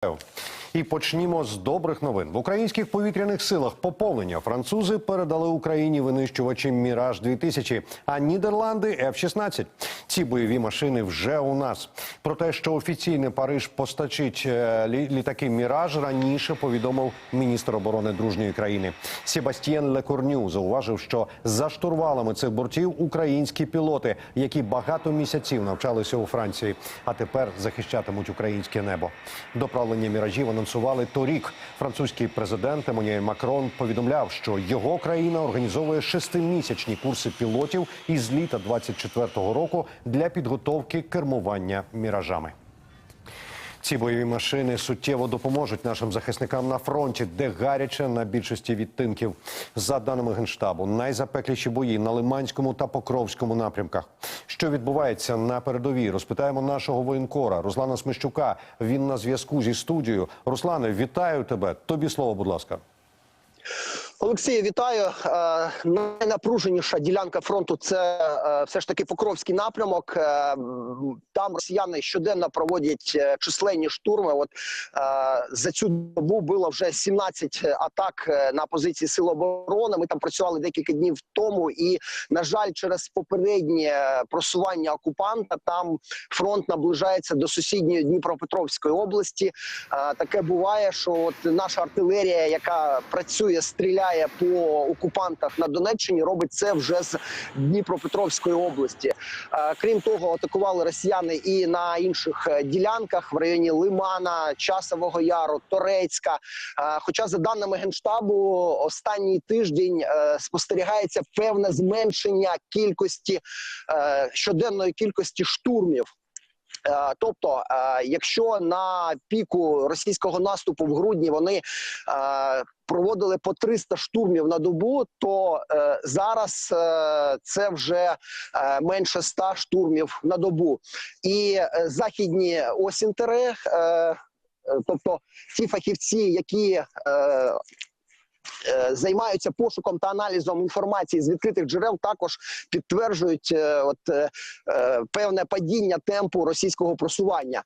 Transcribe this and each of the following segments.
Tchau. І почнімо з добрих новин. В українських повітряних силах поповнення французи передали Україні винищувачі Міраж 2000 а Нідерланди F-16. Ці бойові машини вже у нас. Про те, що офіційний Париж постачить е, лі- літаки Міраж, раніше повідомив міністр оборони дружньої країни. Себастьєн Лекорню зауважив, що за штурвалами цих бортів українські пілоти, які багато місяців навчалися у Франції, а тепер захищатимуть українське небо. Доправлення міражів анонсували торік. Французький президент Еммануель Макрон повідомляв, що його країна організовує шестимісячні курси пілотів із літа 24-го року для підготовки кермування міражами. Ці бойові машини суттєво допоможуть нашим захисникам на фронті, де гаряче на більшості відтинків. За даними генштабу, найзапекліші бої на Лиманському та Покровському напрямках. Що відбувається на передовій? Розпитаємо нашого воєнкора Руслана Смещука. Він на зв'язку зі студією. Руслане, вітаю тебе. Тобі слово, будь ласка. Олексію, вітаю. Е, Найнапруженіша ділянка фронту це е, все ж таки Покровський напрямок. Е, Там росіяни щоденно проводять численні штурми. От за цю добу було вже 17 атак на позиції сил оборони. Ми там працювали декілька днів тому, і на жаль, через попереднє просування окупанта там фронт наближається до сусідньої Дніпропетровської області. Таке буває, що от наша артилерія, яка працює, стріляє по окупантах на Донеччині, робить це вже з Дніпропетровської області. Е, Крім того, атакували росіяни і на інших е, ділянках в районі Лимана, Часового Яру, Торецька. Е, Хоча, за даними генштабу, останній тиждень спостерігається певне зменшення кількості щоденної кількості штурмів. Е, Тобто, е, якщо на піку російського наступу в грудні вони е, проводили по 300 штурмів на добу, то зараз це вже менше 100 штурмів на добу. І західні осінтери, тобто ті фахівці, які Займаються пошуком та аналізом інформації з відкритих джерел, також підтверджують е, от е, е, певне падіння темпу російського просування.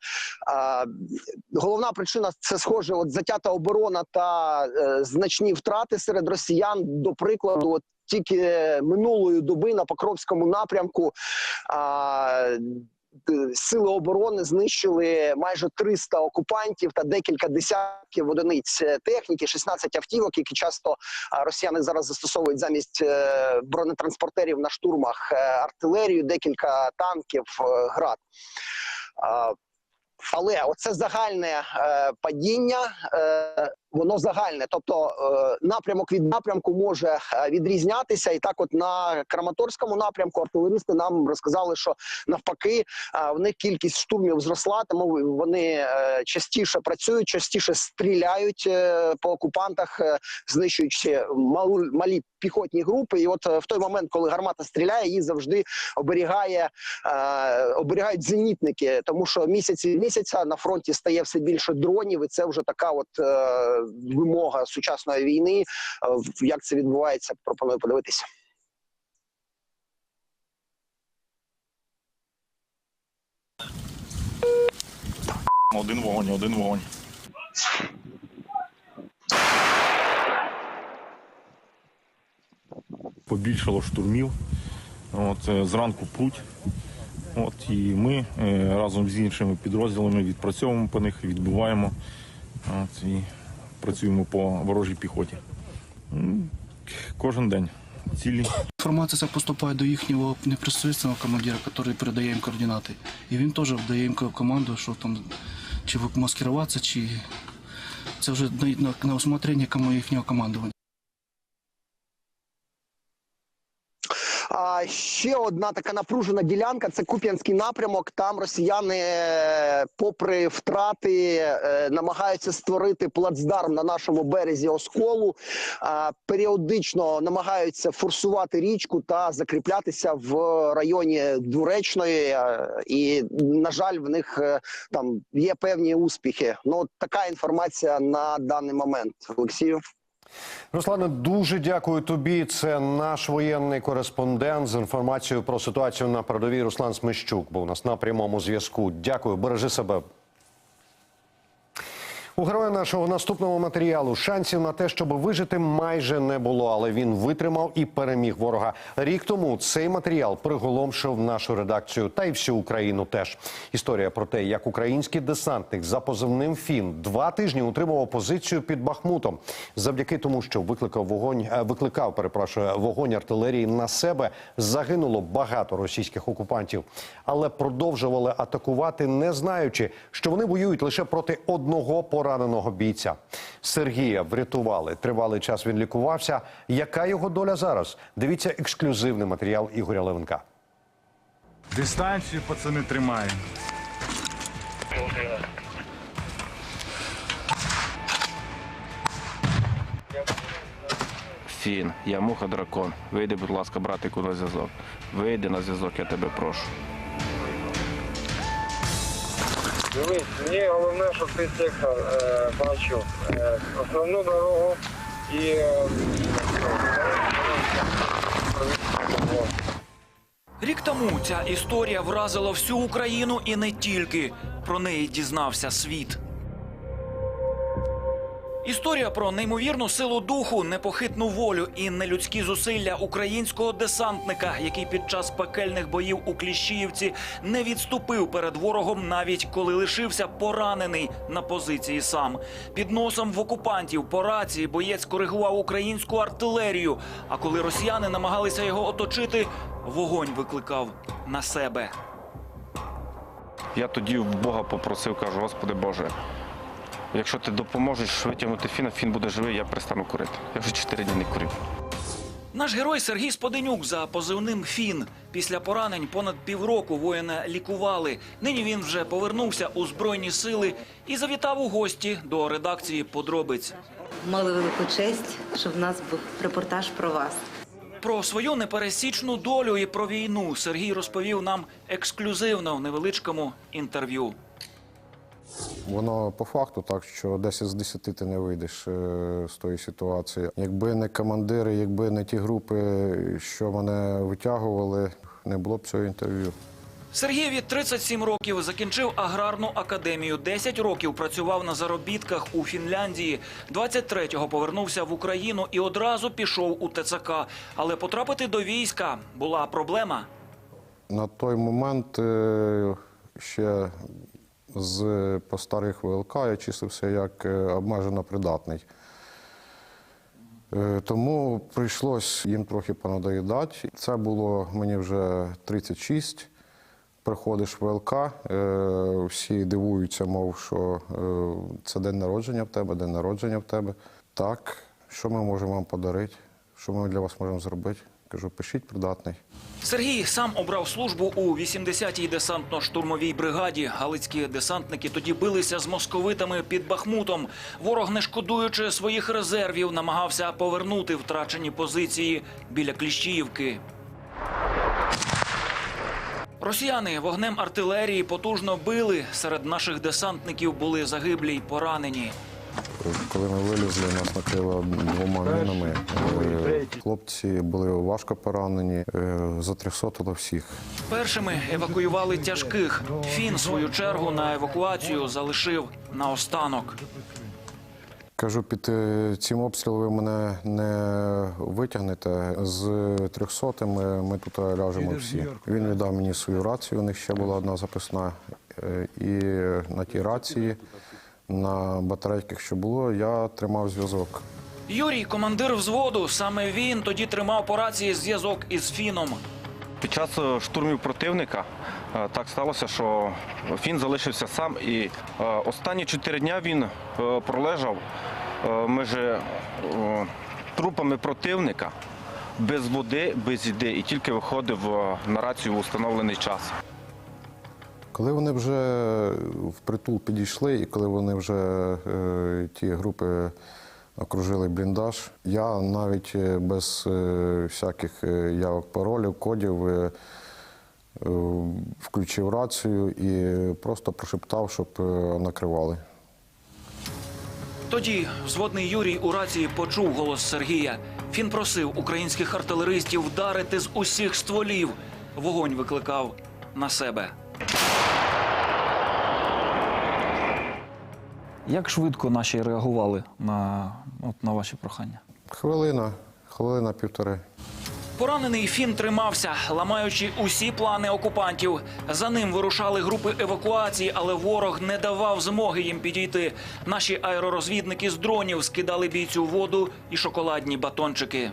Головна причина це схоже, от затята оборона та е, значні втрати серед росіян. До прикладу, от тільки минулої доби на Покровському напрямку. Сили оборони знищили майже 300 окупантів та декілька десятків одиниць е, техніки, 16 автівок, які часто росіяни зараз застосовують замість е, бронетранспортерів на штурмах е, артилерію, декілька танків, е, град. Але оце загальне е, падіння, е, воно загальне. Тобто е, напрямок від напрямку може е, відрізнятися. І так, от на Краматорському напрямку артилеристи нам розказали, що навпаки е, в них кількість штурмів зросла, тому вони частіше працюють, частіше стріляють по окупантах, знищуючи малі піхотні групи. І от в той момент, коли гармата стріляє, її завжди оберігає оберігають зенітники, тому що місяць від місяця на фронті стає все більше дронів, і це вже така от вимога сучасної війни. Е, як це відбувається, пропоную подивитися. Один вогонь, один вогонь. Побільшало штурмів. От, е, зранку пруть. От, і ми е, разом з іншими підрозділами відпрацьовуємо по них, відбуваємо от, і працюємо по ворожій піхоті. Кожен день. Цілі. Інформація ця поступає до їхнього непосереднього командира, який передає їм координати. І він теж дає їм команду, що там чи маскируватися, чи це вже на, на, на усмотрення їхнього командування. А ще одна така напружена ділянка це Куп'янський напрямок. Там росіяни, е, попри втрати, е, намагаються створити плацдарм на нашому березі осколу. А, Періодично намагаються форсувати річку та закріплятися в районі Дуречної. е, І на жаль, в них е, там є певні успіхи. Ну така інформація на даний момент. Олексію. Руслане, дуже дякую тобі. Це наш воєнний кореспондент з інформацією про ситуацію на передовій. Руслан Смещук був у нас на прямому зв'язку. Дякую, бережи себе. У героя нашого наступного матеріалу шансів на те, щоб вижити, майже не було, але він витримав і переміг ворога. Рік тому цей матеріал приголомшив нашу редакцію та й всю Україну. Теж історія про те, як український десантник за позивним Фін два тижні утримував позицію під Бахмутом, завдяки тому, що викликав вогонь, е, викликав, перепрошую, вогонь артилерії на себе. Загинуло багато російських окупантів, але продовжували атакувати, не знаючи, що вони воюють лише проти одного пораненого бійця. Сергія врятували. Тривалий час він лікувався. Яка його доля зараз? Дивіться ексклюзивний матеріал Ігоря Левенка. Дистанцію пацани тримаємо. Фін, я муха дракон. Вийди, будь ласка, братику, на зв'язок. Вийди на зв'язок, я тебе прошу. Дивись, мені головне, щоб ти сектор е, бачив е, основну дорогу і е, Рік тому ця історія вразила всю Україну і не тільки. Про неї дізнався світ. Історія про неймовірну силу духу, непохитну волю і нелюдські зусилля українського десантника, який під час пекельних боїв у Кліщіївці не відступив перед ворогом, навіть коли лишився поранений на позиції сам. Під носом в окупантів по рації боєць коригував українську артилерію. А коли росіяни намагалися його оточити, вогонь викликав на себе. Я тоді в Бога попросив, кажу, Господи Боже, якщо ти допоможеш витягнути фіна, фін буде живий, я перестану курити. Я вже чотири дні не курив. Наш герой Сергій Споденюк за позивним Фін. Після поранень понад півроку воїна лікували. Нині він вже повернувся у збройні сили і завітав у гості до редакції подробиць. Мали велику честь, що в нас був репортаж про вас. Про свою непересічну долю і про війну Сергій розповів нам ексклюзивно в невеличкому інтерв'ю. Воно по факту так, що 10 з 10 ти не вийдеш е, з тої ситуації. Якби не командири, якби не ті групи, що мене витягували, не було б цього інтерв'ю. Сергієві 37 років закінчив аграрну академію. 10 років працював на заробітках у Фінляндії. 23-го повернувся в Україну і одразу пішов у ТЦК. Але потрапити до війська була проблема. На той момент е, ще з по старих ВЛК я числився як е, обмежено придатний. Е, Тому прийшлось їм трохи понадоїдати. Це було мені вже 36. Приходиш в ВЛК, е, всі дивуються, мов, що це день народження в тебе, день народження в тебе. Так, що ми можемо вам подарити? Що ми для вас можемо зробити? Кажу, пишіть придатний. Сергій сам обрав службу у 80-й десантно-штурмовій бригаді. Галицькі десантники тоді билися з московитами під Бахмутом. Ворог, не шкодуючи своїх резервів, намагався повернути втрачені позиції біля Кліщіївки. Росіяни вогнем артилерії потужно били. Серед наших десантників були загиблі й поранені. Коли ми вилізли, нас накрило двома мінами. Е, Хлопці були важко поранені, е, затрясотило всіх. Першими евакуювали тяжких. Фін свою чергу на евакуацію залишив наостанок. Кажу, під е, цим обстрілом ви мене не витягнете. З трьохсотими ми тут ляжемо всі. Він віддав мені свою рацію, у них ще була одна записна. І на тій рації, на батарейках, що було, я тримав зв'язок. Юрій, командир взводу, саме він тоді тримав по рації зв'язок із Фіном. Під час е, штурмів противника е, так сталося, що фін залишився сам, і е, останні чотири дня він пролежав між трупами противника без води, без їди, і тільки виходив на рацію в установлений час. Коли вони вже впритул підійшли, і коли вони вже е, ті групи окружили бліндаж, я навіть е, без е, всяких е, явок паролів, кодів е, е, включив рацію і просто прошептав, щоб е, накривали. Тоді взводний Юрій у рації почув голос Сергія. Фін просив українських артилеристів вдарити з усіх стволів. Вогонь викликав на себе. Як швидко наші реагували на, от, на ваші прохання? Хвилина, хвилина півтори. Поранений фін тримався, ламаючи усі плани окупантів. За ним вирушали групи евакуації, але ворог не давав змоги їм підійти. Наші аеророзвідники з дронів скидали бійцю воду і шоколадні батончики.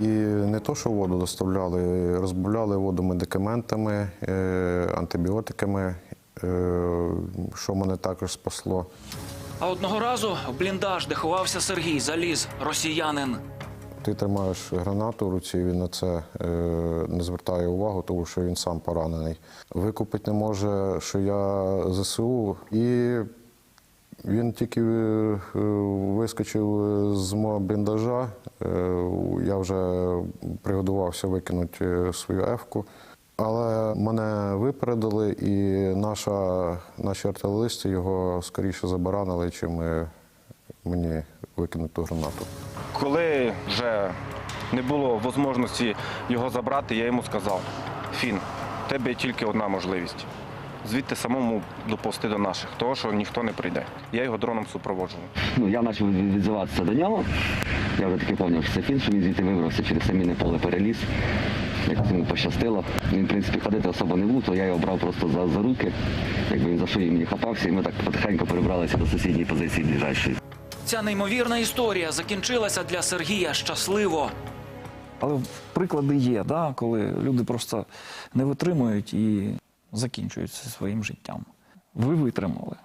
І не то, що воду доставляли, розбавляли воду медикаментами, е, антибіотиками, що мене також спасло. А одного разу в бліндаж, де ховався Сергій, заліз росіянин. Ти тримаєш гранату в руці, він на це е, не звертає увагу, тому що він сам поранений. Викупити не може, що я ЗСУ, і він тільки е, вискочив з мого бліндажа. е, Я вже приготувався викинути е, свою ефку. Але мене випередили, і наша, наші артилеристи його скоріше забаранили, чим мені викинути гранату. Коли вже не було можливості його забрати, я йому сказав: Фін, в тебе є тільки одна можливість. Звідти самому доповсти до наших, того, що ніхто не прийде. Я його дроном супроводжував. Ну, я почав відзиватися до нього. Я вже таки пам'ятав, що це фін, що він звідти вибрався через саміне поле переліз. Як йому пощастило. Він, в принципі, ходити особо не був, то я його брав просто за, за руки. Якби він за шиї мені хапався, і ми так потихеньку перебралися до сусідньої позиції ближайшої. Ця неймовірна історія закінчилася для Сергія щасливо. Але приклади є, да, коли люди просто не витримують і закінчують своїм життям. Ви витримали.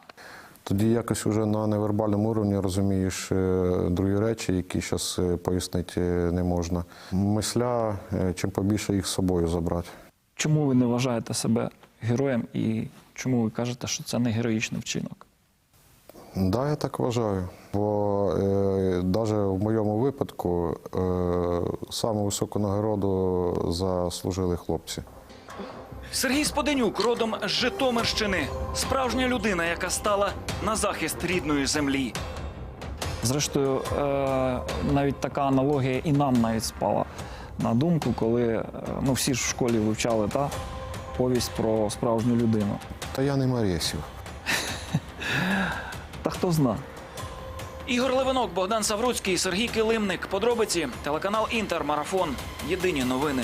Тоді якось вже на невербальному уровні розумієш е, другі речі, які зараз пояснити е, не можна. Мисля, е, чим побільше їх з собою забрати. Чому ви не вважаєте себе героєм і чому ви кажете, що це не героїчний вчинок? Да, я так вважаю. Бо е, навіть в моєму випадку е, саму високу нагороду заслужили хлопці. Сергій Споденюк родом з Житомирщини. Справжня людина, яка стала на захист рідної землі. Зрештою, е, навіть така аналогія і нам навіть спала на думку, коли е, ну, всі ж в школі вивчали та, повість про справжню людину. Та я не Марєсів. Та хто зна? Ігор Левинок, Богдан Савруцький, Сергій Килимник. Подробиці телеканал Інтер Марафон. Єдині новини.